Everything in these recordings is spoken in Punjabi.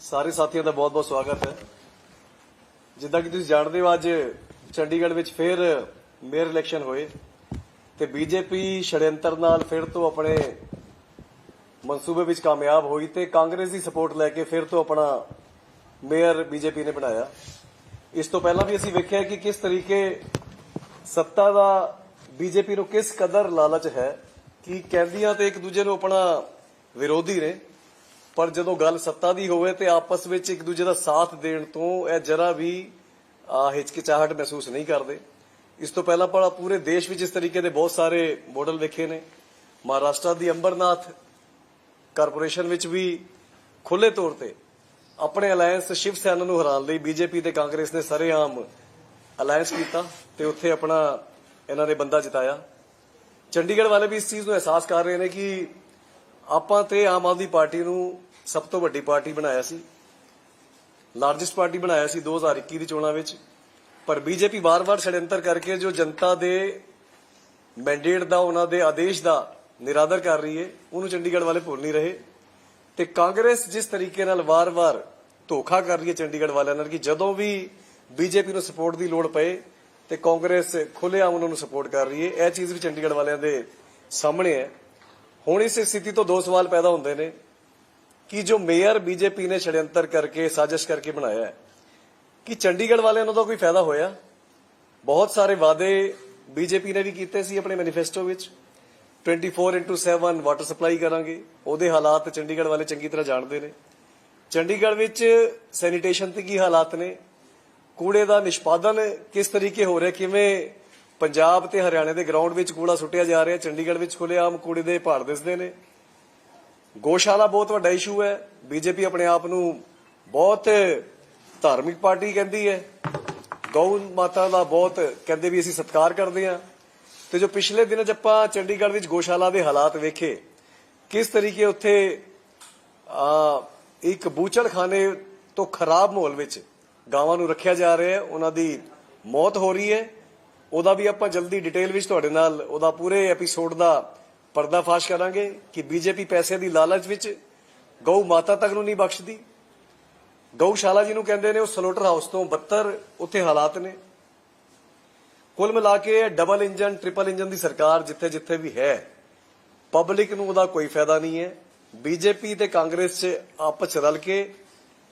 ਸਾਰੇ ਸਾਥੀਆਂ ਦਾ ਬਹੁਤ-ਬਹੁਤ ਸਵਾਗਤ ਹੈ। ਜਿੱਦਾਂ ਕਿ ਤੁਸੀਂ ਜਾਣਦੇ ਹੋ, ਅੱਜ ਚੰਡੀਗੜ੍ਹ ਵਿੱਚ ਫਿਰ ਮੇਅਰ ਇਲੈਕਸ਼ਨ ਹੋਏ ਤੇ ਬੀਜੇਪੀ ਛੜਯੰਤਰ ਨਾਲ ਫਿਰ ਤੋਂ ਆਪਣੇ ਮਨਸੂਬੇ ਵਿੱਚ ਕਾਮਯਾਬ ਹੋਈ ਤੇ ਕਾਂਗਰਸ ਦੀ ਸਪੋਰਟ ਲੈ ਕੇ ਫਿਰ ਤੋਂ ਆਪਣਾ ਮੇਅਰ ਬੀਜੇਪੀ ਨੇ ਬਣਾਇਆ। ਇਸ ਤੋਂ ਪਹਿਲਾਂ ਵੀ ਅਸੀਂ ਵੇਖਿਆ ਕਿ ਕਿਸ ਤਰੀਕੇ ਸੱਤਾ ਦਾ ਬੀਜੇਪੀ ਨੂੰ ਕਿਸ ਕਦਰ ਲਾਲਚ ਹੈ, ਕਿ ਕੈਦੀਆਂ ਤੇ ਇੱਕ ਦੂਜੇ ਨੂੰ ਆਪਣਾ ਵਿਰੋਧੀ ਨੇ। ਪਰ ਜਦੋਂ ਗੱਲ ਸੱਤਾ ਦੀ ਹੋਵੇ ਤੇ ਆਪਸ ਵਿੱਚ ਇੱਕ ਦੂਜੇ ਦਾ ਸਾਥ ਦੇਣ ਤੋਂ ਇਹ ਜਰਾ ਵੀ ਹਿਚਕਿਚਾਹਟ ਮਹਿਸੂਸ ਨਹੀਂ ਕਰਦੇ। ਇਸ ਤੋਂ ਪਹਿਲਾਂ ਪਰ ਪੂਰੇ ਦੇਸ਼ ਵਿੱਚ ਇਸ ਤਰੀਕੇ ਦੇ ਬਹੁਤ ਸਾਰੇ ਮਾਡਲ ਵੇਖੇ ਨੇ। ਮਹਾਰਾਸ਼ਟਰ ਦੀ ਅੰਬਰਨਾਥ ਕਾਰਪੋਰੇਸ਼ਨ ਵਿੱਚ ਵੀ ਖੁੱਲੇ ਤੌਰ ਤੇ ਆਪਣੇ ਅਲਾਈਅੰਸ ਸ਼ਿਵ ਸੈਨਾ ਨੂੰ ਹਰਾਉਣ ਲਈ ਬੀਜੇਪੀ ਤੇ ਕਾਂਗਰਸ ਨੇ ਸਰੇਆਮ ਅਲਾਈਅੰਸ ਕੀਤਾ ਤੇ ਉੱਥੇ ਆਪਣਾ ਇਹਨਾਂ ਨੇ ਬੰਦਾ ਜਿਤਾਇਆ। ਚੰਡੀਗੜ੍ਹ ਵਾਲੇ ਵੀ ਇਸ ਚੀਜ਼ ਨੂੰ ਅਹਿਸਾਸ ਕਰ ਰਹੇ ਨੇ ਕਿ ਆਪਾਂ ਤੇ ਆਮ ਆਦਮੀ ਪਾਰਟੀ ਨੂੰ ਸਭ ਤੋਂ ਵੱਡੀ ਪਾਰਟੀ ਬਣਾਇਆ ਸੀ। ਲਾਰਜੈਸਟ ਪਾਰਟੀ ਬਣਾਇਆ ਸੀ 2021 ਦੀ ਚੋਣਾਂ ਵਿੱਚ। ਪਰ ਬੀਜੇਪੀ ਵਾਰ-ਵਾਰ ਛੜਯੰਤਰ ਕਰਕੇ ਜੋ ਜਨਤਾ ਦੇ ਮੈਂਡੇਟ ਦਾ, ਉਹਨਾਂ ਦੇ ਆਦੇਸ਼ ਦਾ ਨਿਰਾਦਰ ਕਰ ਰਹੀ ਹੈ, ਉਹਨੂੰ ਚੰਡੀਗੜ੍ਹ ਵਾਲੇ ਭੁੱਲ ਨਹੀਂ ਰਹੇ। ਤੇ ਕਾਂਗਰਸ ਜਿਸ ਤਰੀਕੇ ਨਾਲ ਵਾਰ-ਵਾਰ ਧੋਖਾ ਕਰ ਰਹੀ ਹੈ ਚੰਡੀਗੜ੍ਹ ਵਾਲਿਆਂ ਨਾਲ ਕਿ ਜਦੋਂ ਵੀ ਬੀਜੇਪੀ ਨੂੰ ਸਪੋਰਟ ਦੀ ਲੋੜ ਪਏ ਤੇ ਕਾਂਗਰਸ ਖੁੱਲ੍ਹੇਆਮ ਉਹਨਾਂ ਨੂੰ ਸਪੋਰਟ ਕਰ ਰਹੀ ਹੈ, ਇਹ ਚੀਜ਼ ਵੀ ਚੰਡੀਗੜ੍ਹ ਵਾਲਿਆਂ ਦੇ ਸਾਹਮਣੇ ਹੈ। ਹੁਣ ਇਸ ਸਥਿਤੀ ਤੋਂ ਦੋ ਸਵਾਲ ਪੈਦਾ ਹੁੰਦੇ ਨੇ। ਕਿ ਜੋ ਮੇਅਰ ਬੀਜੇਪੀ ਨੇ ਛੜਯੰਤਰ ਕਰਕੇ, ਸਾਜ਼ਿਸ਼ ਕਰਕੇ ਬਣਾਇਆ ਹੈ, ਕਿ ਚੰਡੀਗੜ੍ਹ ਵਾਲਿਆਂ ਨੂੰ ਤਾਂ ਕੋਈ ਫਾਇਦਾ ਹੋਇਆ? ਬਹੁਤ ਸਾਰੇ ਵਾਅਦੇ ਬੀਜੇਪੀ ਨੇ ਵੀ ਕੀਤੇ ਸੀ ਆਪਣੇ ਮੈਨੀਫੈਸਟੋ ਵਿੱਚ। 24/7 ਵਾਟਰ ਸਪਲਾਈ ਕਰਾਂਗੇ। ਉਹਦੇ ਹਾਲਾਤ ਚੰਡੀਗੜ੍ਹ ਵਾਲੇ ਚੰਗੀ ਤਰ੍ਹਾਂ ਜਾਣਦੇ ਨੇ। ਚੰਡੀਗੜ੍ਹ ਵਿੱਚ ਸੈਨੀਟੇਸ਼ਨ ਤੇ ਕੀ ਹਾਲਾਤ ਨੇ? ਕੂੜੇ ਦਾ ਨਿਸ਼ਪਾਦਨ ਕਿਸ ਤਰੀਕੇ ਹੋ ਰਿਹਾ? ਕਿਵੇਂ ਪੰਜਾਬ ਤੇ ਹਰਿਆਣੇ ਦੇ ਗਰਾਊਂਡ ਵਿੱਚ ਕੂੜਾ ਸੁੱਟਿਆ ਜਾ ਰਿਹਾ? ਚੰਡੀਗੜ੍ਹ ਵਿੱਚ ਖੁੱਲ੍ਹੇਆਮ ਕੂੜੇ ਦੇ ਪਹਾੜ ਦਿਸਦੇ ਨੇ। ਗੋਸ਼ਾਲਾ ਬਹੁਤ ਵੱਡਾ ਇਸ਼ੂ ਹੈ। ਬੀਜੇਪੀ ਆਪਣੇ ਆਪ ਨੂੰ ਬਹੁਤ ਧਾਰਮਿਕ ਪਾਰਟੀ ਕਹਿੰਦੀ ਹੈ। ਗਊ ਮਾਤਾ ਦਾ ਬਹੁਤ ਕਹਿੰਦੇ ਵੀ ਅਸੀਂ ਸਤਿਕਾਰ ਕਰਦੇ ਹਾਂ। ਤੇ ਜੋ ਪਿਛਲੇ ਦਿਨਾਂ 'ਚ ਆਪਾਂ ਚੰਡੀਗੜ੍ਹ ਵਿੱਚ ਗੋਸ਼ਾਲਾ ਦੇ ਹਾਲਾਤ ਵੇਖੇ, ਕਿਸ ਤਰੀਕੇ ਉੱਥੇ, ਆ, ਇੱਕ ਬੂਚੜਖਾਨੇ ਤੋਂ ਖਰਾਬ ਮਾਹੌਲ ਵਿੱਚ ਗਾਵਾਂ ਨੂੰ ਰੱਖਿਆ ਜਾ ਰਿਹਾ ਹੈ। ਉਹਨਾਂ ਦੀ ਮੌਤ ਹੋ ਰਹੀ ਹੈ। ਉਹਦਾ ਵੀ ਆਪਾਂ ਜਲਦੀ ਡਿਟੇਲ ਵਿੱਚ ਤੁਹਾਡੇ ਨਾਲ, ਉਹਦਾ ਪੂਰੇ ਐਪੀਸੋਡ ਦਾ ਪਰਦਾਫਾਸ਼ ਕਰਾਂਗੇ ਕਿ ਬੀਜੇਪੀ ਪੈਸੇ ਦੀ ਲਾਲਚ ਵਿੱਚ ਗਊ ਮਾਤਾ ਤੱਕ ਨੂੰ ਨਹੀਂ ਬਖਸ਼ਦੀ। ਗਊਸ਼ਾਲਾ ਜੀ ਨੂੰ ਕਹਿੰਦੇ ਨੇ ਉਹ ਸਲੋਟਰ ਹਾਊਸ ਤੋਂ 72 ਉੱਥੇ ਹਾਲਾਤ ਨੇ। ਕੁੱਲ ਮਿਲਾ ਕੇ ਡਬਲ ਇੰਜਨ ਟ੍ਰਿਪਲ ਇੰਜਨ ਦੀ ਸਰਕਾਰ ਜਿੱਥੇ ਜਿੱਥੇ ਵੀ ਹੈ ਪਬਲਿਕ ਨੂੰ ਉਹਦਾ ਕੋਈ ਫਾਇਦਾ ਨਹੀਂ ਹੈ। ਬੀਜੇਪੀ ਤੇ ਕਾਂਗਰਸ 'ਚ ਆਪਸ 'ਚ ਰਲ ਕੇ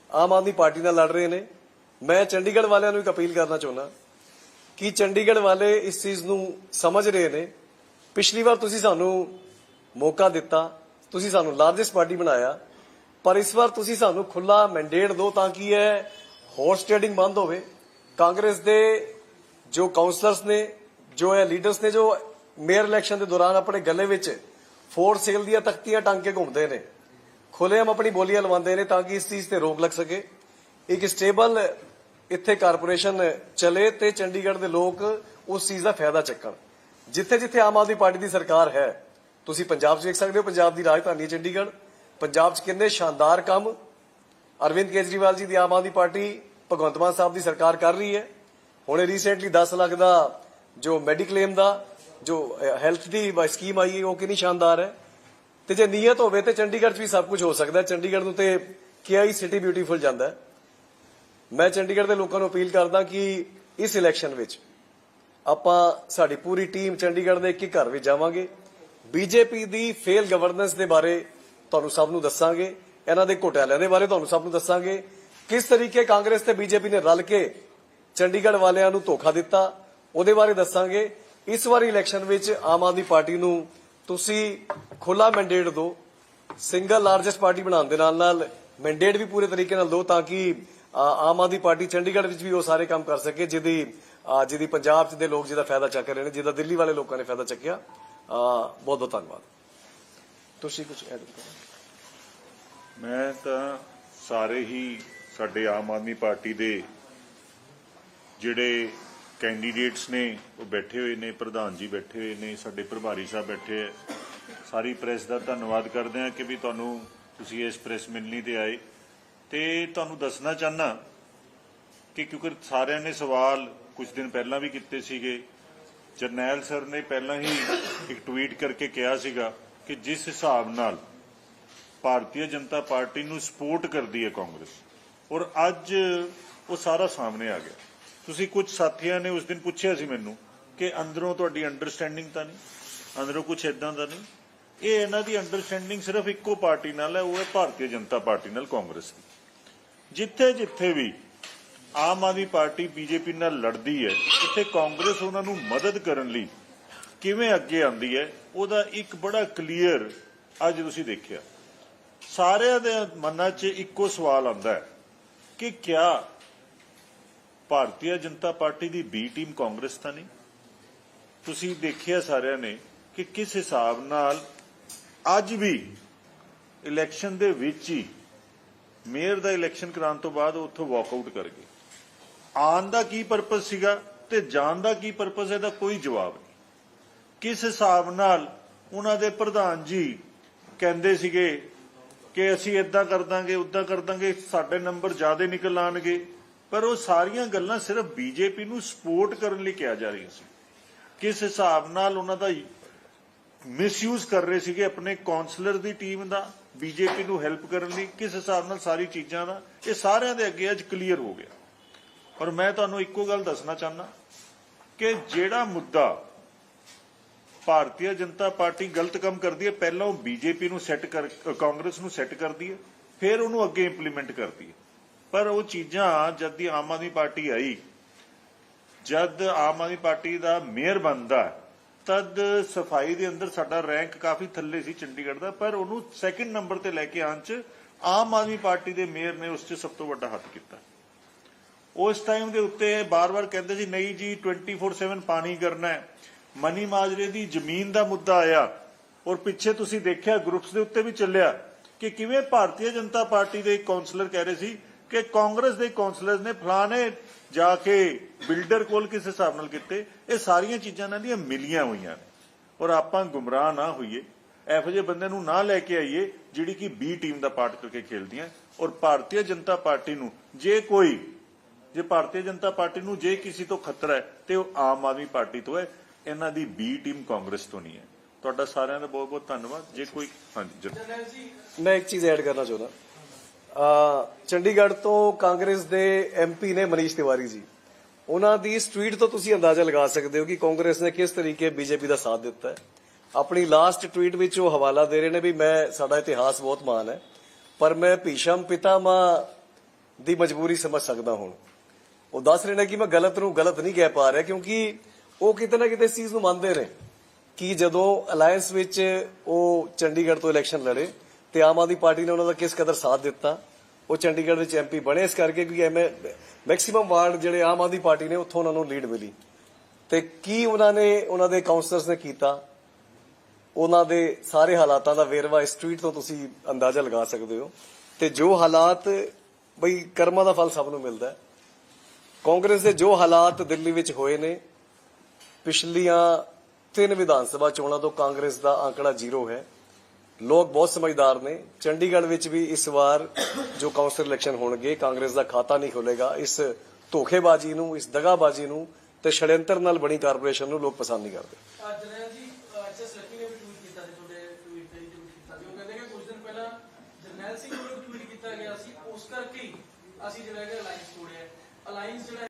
ਆਮ ਆਦਮੀ ਪਾਰਟੀ ਨਾਲ ਲੜ ਰਹੇ ਨੇ। ਮੈਂ ਚੰਡੀਗੜ੍ਹ ਵਾਲਿਆਂ ਨੂੰ ਇੱਕ ਅਪੀਲ ਕਰਨਾ ਚਾਹੁੰਦਾ ਕਿ ਚੰਡੀਗੜ੍ਹ ਵਾਲੇ ਇਸ ਚੀਜ਼ ਨੂੰ ਸਮਝ ਰਹੇ ਨੇ ਪਿਛਲੀ ਵਾਰ ਤੁਸੀਂ ਸਾਨੂੰ ਮੌਕਾ ਦਿੱਤਾ, ਤੁਸੀਂ ਸਾਨੂੰ ਲਾਰਜੈਸਟ ਪਾਰਟੀ ਬਣਾਇਆ, ਪਰ ਇਸ ਵਾਰ ਤੁਸੀਂ ਸਾਨੂੰ ਖੁੱਲਾ ਮੈਂਡੇਟ ਦਿਓ ਤਾਂ ਕਿ ਇਹ ਹਾਰਸ ਟ੍ਰੇਡਿੰਗ ਬੰਦ ਹੋਵੇ। ਕਾਂਗਰਸ ਦੇ ਜੋ ਕਾਉਂਸਲਰਸ ਨੇ, ਜੋ ਇਹ ਲੀਡਰਸ ਨੇ, ਜੋ ਮੇਅਰ ਇਲੈਕਸ਼ਨ ਦੇ ਦੌਰਾਨ ਆਪਣੇ ਗੱਲੇ ਵਿੱਚ ਫੋਰ ਸੇਲ ਦੀਆਂ ਤਖਤੀਆਂ ਟੰਗ ਕੇ ਘੁੰਮਦੇ ਨੇ ਖੁੱਲ੍ਹੇਆਮ ਆਪਣੀ ਬੋਲੀਆਂ ਲਵਾਉਂਦੇ ਨੇ ਤਾਂ ਕਿ ਇਸ ਚੀਜ਼ ਤੇ ਰੋਕ ਲੱਗ ਸਕੇ। ਇੱਕ ਸਟੇਬਲ ਇੱਥੇ ਕਾਰਪੋਰੇਸ਼ਨ ਚਲੇ ਤੇ ਚੰਡੀਗੜ੍ਹ ਦੇ ਲੋਕ ਉਸ ਚੀਜ਼ ਦਾ ਫਾਇਦਾ ਚੱਕਣ। ਜਿੱਥੇ ਜਿੱਥੇ ਆਮ ਆਦਮੀ ਪਾਰਟੀ ਦੀ ਸਰਕਾਰ ਹੈ, ਤੁਸੀਂ ਪੰਜਾਬ 'ਚ ਵੇਖ ਸਕਦੇ ਹੋ, ਪੰਜਾਬ ਦੀ ਰਾਜਧਾਨੀ ਹੈ ਚੰਡੀਗੜ੍ਹ। ਪੰਜਾਬ 'ਚ ਕਿੰਨੇ ਸ਼ਾਨਦਾਰ ਕੰਮ ਅਰਵਿੰਦ ਕੇਜਰੀਵਾਲ ਜੀ ਦੀ ਆਮ ਆਦਮੀ ਪਾਰਟੀ ਭਗਵੰਤ ਮਾਨ ਸਾਹਿਬ ਦੀ ਸਰਕਾਰ ਕਰ ਰਹੀ ਹੈ। ਹੁਣੇ ਰੀਸੈਂਟਲੀ 10 ਲੱਖ ਦਾ ਜੋ ਮੈਡੀਕਲੇਮ ਦਾ, ਜੋ ਹੈਲਥ ਦੀ ਸਕੀਮ ਆਈ ਹੈ, ਉਹ ਕਿੰਨੀ ਸ਼ਾਨਦਾਰ ਹੈ। ਤੇ ਜੇ ਨੀਅਤ ਹੋਵੇ ਤੇ ਚੰਡੀਗੜ੍ਹ 'ਚ ਵੀ ਸਭ ਕੁਝ ਹੋ ਸਕਦਾ ਹੈ। ਚੰਡੀਗੜ੍ਹ ਨੂੰ ਤੇ ਕਿਹਾ ਹੀ ਸਿਟੀ ਬਿਊਟੀਫੁਲ ਜਾਂਦਾ ਹੈ। ਮੈਂ ਚੰਡੀਗੜ੍ਹ ਦੇ ਲੋਕਾਂ ਨੂੰ ਅਪੀਲ ਕਰਦਾ ਕਿ ਇਸ ਇਲੈਕਸ਼ਨ ਵਿੱਚ ਆਪਾਂ ਸਾਡੀ ਪੂਰੀ ਟੀਮ ਚੰਡੀਗੜ੍ਹ ਦੇ ਇੱਕ ਇੱਕ ਘਰ ਵਿੱਚ ਜਾਵਾਂਗੇ। ਬੀਜੇਪੀ ਦੀ ਫੇਲ ਗਵਰਨੈਂਸ ਦੇ ਬਾਰੇ ਤੁਹਾਨੂੰ ਸਭ ਨੂੰ ਦੱਸਾਂਗੇ। ਇਹਨਾਂ ਦੇ ਘੋਟਾਲਿਆਂ ਦੇ ਬਾਰੇ ਤੁਹਾਨੂੰ ਸਭ ਨੂੰ ਦੱਸਾਂਗੇ। ਕਿਸ ਤਰੀਕੇ ਕਾਂਗਰਸ ਤੇ ਬੀਜੇਪੀ ਨੇ ਰਲ ਕੇ ਚੰਡੀਗੜ੍ਹ ਵਾਲਿਆਂ ਨੂੰ ਧੋਖਾ ਦਿੱਤਾ, ਉਹਦੇ ਬਾਰੇ ਦੱਸਾਂਗੇ। ਇਸ ਵਾਰੀ ਇਲੈਕਸ਼ਨ ਵਿੱਚ ਆਮ ਆਦਮੀ ਪਾਰਟੀ ਨੂੰ ਤੁਸੀਂ ਖੁੱਲਾ ਮੈਂਡੇਟ ਦਿਓ। ਸਿੰਗਲ ਲਾਰਜੈਸਟ ਪਾਰਟੀ ਬਣਾਉਣ ਦੇ ਨਾਲ ਨਾਲ ਮੈਂਡੇਟ ਵੀ ਪੂਰੇ ਤਰੀਕੇ ਨਾਲ ਦਿਓ ਤਾਂ ਕਿ ਆਮ ਆਦਮੀ ਪਾਰਟੀ ਚੰਡੀਗੜ੍ਹ ਵਿੱਚ ਵੀ ਉਹ ਸਾਰੇ ਕੰਮ ਕਰ ਸਕੇ, ਜਿਹਦੀ ਜਿਹਦੀ ਪੰਜਾਬ 'ਚ ਦੇ ਲੋਕ ਜਿਹਦਾ ਫਾਇਦਾ ਚੱਕ ਰਹੇ ਨੇ, ਜਿਹਦਾ ਦਿੱਲੀ ਵਾਲੇ ਲੋਕਾਂ ਨੇ ਫਾਇਦਾ ਚੱਕਿਆ ਬਹੁਤ ਬਹੁਤ ਧੰਨਵਾਦ। ਤੁਸੀਂ ਕੁਝ ਐਡ ਕਰੋ। ਮੈਂ ਤਾਂ ਸਾਰੇ ਹੀ ਸਾਡੇ ਆਮ ਆਦਮੀ ਪਾਰਟੀ ਦੇ ਜਿਹੜੇ ਕੈਂਡੀਡੇਟਸ ਨੇ, ਉਹ ਬੈਠੇ ਹੋਏ ਨੇ, ਪ੍ਰਧਾਨ ਜੀ ਬੈਠੇ ਹੋਏ ਨੇ, ਸਾਡੇ ਪ੍ਰਭਾਰੀ ਸਾਹਿਬ ਬੈਠੇ ਹੈ ਸਾਰੀ ਪ੍ਰੈਸ ਦਾ ਧੰਨਵਾਦ ਕਰਦੇ ਹਾਂ ਕਿ ਵੀ ਤੁਹਾਨੂੰ ਤੁਸੀਂ ਇਸ ਪ੍ਰੈਸ ਮਿਲਣੀ ਤੇ ਆਏ। ਤੇ ਤੁਹਾਨੂੰ ਦੱਸਣਾ ਚਾਹਨਾ ਕਿ ਕਿਉਂਕਿ ਸਾਰਿਆਂ ਨੇ ਸਵਾਲ ਕੁਝ ਦਿਨ ਪਹਿਲਾਂ ਵੀ ਕੀਤੇ ਸੀਗੇ। ਜਰਨੈਲ ਸਰ ਨੇ ਪਹਿਲਾਂ ਹੀ ਇੱਕ ਟਵੀਟ ਕਰਕੇ ਕਿਹਾ ਸੀਗਾ ਕਿ ਜਿਸ ਹਿਸਾਬ ਨਾਲ ਭਾਰਤੀ ਜਨਤਾ ਪਾਰਟੀ ਨੂੰ ਸਪੋਰਟ ਕਰਦੀ ਹੈ ਕਾਂਗਰਸ, ਔਰ ਅੱਜ ਉਹ ਸਾਰਾ ਸਾਹਮਣੇ ਆ ਗਿਆ। ਤੁਸੀਂ ਕੁਝ ਸਾਥੀਆਂ ਨੇ ਉਸ ਦਿਨ ਪੁੱਛਿਆ ਸੀ ਮੈਨੂੰ ਕਿ ਅੰਦਰੋਂ ਤੁਹਾਡੀ ਅੰਡਰਸਟੈਂਡਿੰਗ ਤਾਂ ਨਹੀਂ, ਅੰਦਰੋਂ ਕੁਝ ਇਦਾਂ ਦਾ ਨਹੀਂ? ਇਹ ਇਹਨਾਂ ਦੀ ਅੰਡਰਸਟੈਂਡਿੰਗ ਸਿਰਫ ਇੱਕੋ ਪਾਰਟੀ ਨਾਲ ਹੈ, ਉਹ ਹੈ ਭਾਰਤੀ ਜਨਤਾ ਪਾਰਟੀ ਨਾਲ ਕਾਂਗਰਸ ਦੀ। ਜਿੱਥੇ ਜਿੱਥੇ ਵੀ ਆਮ ਆਦਮੀ ਪਾਰਟੀ ਬੀਜੇਪੀ ਨਾਲ ਲੜਦੀ ਹੈ ਉੱਥੇ ਕਾਂਗਰਸ ਉਹਨਾਂ ਨੂੰ ਮਦਦ ਕਰਨ ਲਈ ਕਿਵੇਂ ਅੱਗੇ ਆਉਂਦੀ ਹੈ, ਉਹਦਾ ਇੱਕ ਬੜਾ ਕਲੀਅਰ ਅੱਜ ਤੁਸੀਂ ਦੇਖਿਆ। ਸਾਰਿਆਂ ਦੇ ਮਨਾਂ 'ਚ ਇੱਕੋ ਸਵਾਲ ਆਉਂਦਾ ਹੈ ਕਿ ਕਿਆ ਭਾਰਤੀ ਜਨਤਾ ਪਾਰਟੀ ਦੀ ਬੀ ਟੀਮ ਕਾਂਗਰਸ ਤਾਂ ਨਹੀਂ? ਤੁਸੀਂ ਦੇਖਿਆ ਸਾਰਿਆਂ ਨੇ ਕਿ ਕਿਸ ਹਿਸਾਬ ਨਾਲ ਅੱਜ ਵੀ ਇਲੈਕਸ਼ਨ ਦੇ ਵਿੱਚ ਹੀ ਮੇਅਰ ਦਾ ਇਲੈਕਸ਼ਨ ਕਰਾਉਣ ਤੋਂ ਬਾਅਦ ਉਹ ਉੱਥੋਂ ਵਾਕਆਊਟ ਕਰ ਗਏ। ਆਉਣ ਦਾ ਕੀ ਪਰਪਸ ਸੀਗਾ ਤੇ ਜਾਣ ਦਾ ਕੀ ਪਰਪਸ ਇਹਦਾ ਕੋਈ ਜਵਾਬ ਨਹੀਂ। ਕਿਸ ਹਿਸਾਬ ਨਾਲ ਉਹਨਾਂ ਦੇ ਪ੍ਰਧਾਨ ਜੀ ਕਹਿੰਦੇ ਸੀਗੇ ਕਿ ਅਸੀਂ ਇਦਾਂ ਕਰ ਦਾਂਗੇ ਉਦਾਂ ਕਰ ਦਾਂਗੇ, ਸਾਡੇ ਨੰਬਰ ਜ਼ਿਆਦਾ ਨਿਕਲ ਆਣਗੇ ਪਰ ਉਹ ਸਾਰੀਆਂ ਗੱਲਾਂ ਸਿਰਫ ਬੀਜੇਪੀ ਨੂੰ ਸਪੋਰਟ ਕਰਨ ਲਈ ਕਿਹਾ ਜਾ ਰਹੀਆਂ ਸੀ। ਕਿਸ ਹਿਸਾਬ ਨਾਲ ਉਹਨਾਂ ਦਾ ਮਿਸਯੂਜ਼ ਕਰ ਰਹੇ ਸੀਗੇ ਆਪਣੇ ਕਾਉਂਸਲਰ ਦੀ ਟੀਮ ਦਾ ਬੀਜੇਪੀ ਨੂੰ ਹੈਲਪ ਕਰਨ ਲਈ, ਕਿਸ ਹਿਸਾਬ ਨਾਲ ਸਾਰੀ ਚੀਜ਼ਾਂ ਦਾ, ਇਹ ਸਾਰਿਆਂ ਦੇ ਅੱਗੇ ਅੱਜ ਕਲੀਅਰ ਹੋ ਗਿਆ। ਔਰ ਮੈਂ ਤੁਹਾਨੂੰ ਇੱਕੋ ਗੱਲ ਦੱਸਣਾ ਚਾਹੁੰਦਾ ਕਿ ਜਿਹੜਾ ਮੁੱਦਾ ਭਾਰਤੀ ਜਨਤਾ ਪਾਰਟੀ ਗਲਤ ਕੰਮ ਕਰਦੀ ਹੈ, ਪਹਿਲਾਂ ਉਹ ਬੀਜੇਪੀ ਨੂੰ ਸੈੱਟ ਕਰ ਕਾਂਗਰਸ ਨੂੰ ਸੈੱਟ ਕਰਦੀ ਹੈ, ਫਿਰ ਉਹਨੂੰ ਅੱਗੇ ਇੰਪਲੀਮੈਂਟ ਕਰਦੀ ਹੈ। ਪਰ ਉਹ ਚੀਜ਼ਾਂ ਜਦ ਦੀ ਆਮ ਆਦਮੀ ਪਾਰਟੀ ਆਈ, ਜਦ ਆਮ ਆਦਮੀ ਪਾਰਟੀ ਦਾ ਮੇਅਰ ਬਣਦਾ, ਤਦ ਸਫ਼ਾਈ ਦੇ ਅੰਦਰ ਸਾਡਾ ਰੈਂਕ ਕਾਫੀ ਥੱਲੇ ਸੀ ਚੰਡੀਗੜ੍ਹ ਦਾ, ਪਰ ਉਹਨੂੰ ਸੈਕਿੰਡ ਨੰਬਰ ਤੇ ਲੈ ਕੇ ਆਉਣ ਚ ਆਮ ਆਦਮੀ ਪਾਰਟੀ ਦੇ ਮੇਅਰ ਨੇ ਉਸ 'ਚ ਸਭ ਤੋਂ ਵੱਡਾ ਹੱਥ ਕੀਤਾ। ਉਸ ਟਾਈਮ ਦੇ ਉੱਤੇ ਬਾਰ-ਬਾਰ ਕਹਿੰਦੇ ਸੀ, ਨਹੀਂ ਜੀ 24/7 ਪਾਣੀ ਕਰਨਾ ਹੈ। ਮਨੀ ਮਾਜਰੇ ਦੀ ਜ਼ਮੀਨ ਦਾ ਮੁੱਦਾ ਆਇਆ। ਔਰ ਪਿੱਛੇ ਤੁਸੀਂ ਦੇਖਿਆ ਗਰੁੱਪਸ ਦੇ ਉੱਤੇ ਵੀ ਚੱਲਿਆ ਕਿ ਕਿਵੇਂ ਭਾਰਤੀ ਜਨਤਾ ਪਾਰਟੀ ਦੇ ਕਾਉਂਸਲਰ ਕਹਿ ਰਹੇ ਸੀ ਕਿ ਕਾਂਗਰਸ ਦੇ ਕਾਉਂਸਲਰਸ ਨੇ ਫਲਾਣੇ ਜਾ ਕੇ ਬਿਲਡਰ ਕੋਲ ਕਿਸ ਹਿਸਾਬ ਨਾਲ ਕੀਤੇ? ਇਹ ਸਾਰੀਆਂ ਚੀਜ਼ਾਂ ਨਾਲ ਦੀਆਂ ਮਿਲੀਆਂ ਹੋਈਆਂ। ਔਰ ਆਪਾਂ ਗੁੰਮਰਾਹ ਨਾ ਹੋਈਏ। ਇਹੋ ਜਿਹੇ ਬੰਦੇ ਨੂੰ ਨਾ ਲੈ ਕੇ ਆਈਏ ਜਿਹੜੀ ਕਿ ਬੀ ਟੀਮ ਦਾ ਪਾਰਟ ਕਰਕੇ ਖੇਲਦੀਆਂ। ਔਰ ਭਾਰਤੀ ਜਨਤਾ ਪਾਰਟੀ ਨੂੰ ਜੇ ਕੋਈ ਜੇ ਭਾਰਤੀ ਜਨਤਾ ਪਾਰਟੀ ਨੂੰ ਜੇ ਕਿਸੇ ਤੋਂ ਖਤਰਾ ਹੈ, ਤੇ ਉਹ ਆਮ ਆਦਮੀ ਪਾਰਟੀ ਤੋਂ ਹੈ, ਇਹਨਾਂ ਦੀ ਬੀ ਟੀਮ ਕਾਂਗਰਸ ਤੋਂ ਨਹੀਂ ਹੈ। ਤੁਹਾਡਾ ਸਾਰਿਆਂ ਦਾ ਬਹੁਤ ਬਹੁਤ ਧੰਨਵਾਦ। ਜੇ ਕੋਈ ਹਾਂਜੀ ਮੈਂ ਇੱਕ ਚੀਜ਼ ਐਡ ਕਰਨਾ ਚਾਹੁੰਦਾ। ਆ ਚੰਡੀਗੜ੍ਹ ਤੋਂ ਕਾਂਗਰਸ ਦੇ ਐਮਪੀ ਨੇ ਮਨੀਸ਼ ਤਿਵਾਰੀ ਜੀ। ਉਹਨਾਂ ਦੀ ਸਟਰੀਟ ਤੋਂ ਤੁਸੀਂ ਅੰਦਾਜ਼ਾ ਲਗਾ ਸਕਦੇ ਹੋ ਕਿ ਕਾਂਗਰਸ ਨੇ ਕਿਸ ਤਰੀਕੇ ਬੀਜੇਪੀ ਦਾ ਸਾਥ ਦਿੱਤਾ ਹੈ। ਆਪਣੀ ਲਾਸਟ ਟਵੀਟ ਵਿੱਚ ਉਹ ਹਵਾਲਾ ਦੇ ਰਹੇ ਨੇ ਵੀ ਮੈਂ, ਸਾਡਾ ਇਤਿਹਾਸ ਬਹੁਤ ਮਾਨ ਹੈ, ਪਰ ਮੈਂ ਭੀਸ਼ਮ ਪਿਤਾਮਾ ਦੀ ਮਜਬੂਰੀ ਸਮਝ ਸਕਦਾ ਹੁਣ। ਉਹ ਦੱਸ ਰਹੇ ਨੇ ਕਿ ਮੈਂ ਗਲਤ ਨੂੰ ਗਲਤ ਨਹੀਂ ਕਹਿ ਪਾ ਰਿਹਾ ਕਿਉਂਕਿ ਉਹ ਕਿਤੇ ਨਾ ਕਿਤੇ ਇਸ ਚੀਜ਼ ਨੂੰ ਮੰਨਦੇ ਨੇ ਕਿ ਜਦੋਂ ਅਲਾਈਅੰਸ ਵਿੱਚ ਉਹ ਚੰਡੀਗੜ੍ਹ ਤੋਂ ਇਲੈਕਸ਼ਨ ਲੜੇ ਤੇ ਆਮ ਆਦਮੀ ਪਾਰਟੀ ਨੇ ਉਹਨਾਂ ਦਾ ਕਿਸ ਕਦਰ ਸਾਥ ਦਿੱਤਾ, ਉਹ ਚੰਡੀਗੜ੍ਹ ਵਿੱਚ ਐਮਪੀ ਬਣੇ, ਇਸ ਕਰਕੇ ਕਿਉਂਕਿ ਐਮਏ ਮੈਕਸਿਮਮ ਵਾਰਡ ਜਿਹੜੇ ਆਮ ਆਦਮੀ ਪਾਰਟੀ ਨੇ ਉੱਥੋਂ ਉਹਨਾਂ ਨੂੰ ਲੀਡ ਮਿਲੀ। ਤੇ ਕੀ ਉਹਨਾਂ ਨੇ, ਉਹਨਾਂ ਦੇ ਕਾਉਂਸਲਰਸ ਨੇ ਕੀਤਾ? ਉਹਨਾਂ ਦੇ ਸਾਰੇ ਹਾਲਾਤਾਂ ਦਾ ਵੇਰਵਾ ਇਸ ਟਵੀਟ ਤੋਂ ਤੁਸੀਂ ਅੰਦਾਜ਼ਾ ਲਗਾ ਸਕਦੇ ਹੋ। ਤੇ ਜੋ ਹਾਲਾਤ ਬਈ ਕਰਮਾਂ ਦਾ ਫਲ ਸਭ ਨੂੰ ਮਿਲਦਾ ਹੈ ਕਾਂਗਰਸ ਦੇ ਜੋ ਹਾਲਾਤ ਦਿੱਲੀ ਵਿੱਚ ਹੋਏ ਨੇ, ਪਿਛਲੀਆਂ ਤਿੰਨ ਵਿਧਾਨ ਸਭਾ ਚੋਣਾਂ ਤੋਂ ਕਾਂਗਰਸ ਦਾ ਆંકੜਾ ਜ਼ੀਰੋ ਹੈ। ਲੋਕ ਬਹੁਤ ਸਮਝਦਾਰ ਨੇ। ਚੰਡੀਗੜ੍ਹ ਵਿੱਚ ਵੀ ਇਸ ਵਾਰ ਜੋ ਕਾਉਂਸਲ ਇਲੈਕਸ਼ਨ ਹੋਣਗੇ, ਕਾਂਗਰਸ ਦਾ ਖਾਤਾ ਨਹੀਂ ਖੁੱਲੇਗਾ ਇਸ ਧੋਖੇਬਾਜ਼ੀ ਨੂੰ, ਇਸ ਦਗਾਬਾਜ਼ੀ ਨੂੰ ਤੇ ਛੜਯੰਤਰ ਨਾਲ ਬਣੀ ਕਾਰਪੋਰੇਸ਼ਨ ਨੂੰ ਲੋਕ ਪਸੰਦ ਨਹੀਂ ਕਰਦੇ। ਜਰਨੈਲ ਸਿੰਘ ਵੱਲੋਂ ਟਵੀਟ ਕੀਤਾ ਗਿਆ ਸੀ। ਉਸ ਕਰਕੇ ਅਸੀਂ ਜਿਹੜਾ ਹੈਗਾ ਅਲਾਈਅੰਸ ਤੋੜਿਆ ਅਲਾਈਅੰਸ ਜਿਹੜਾ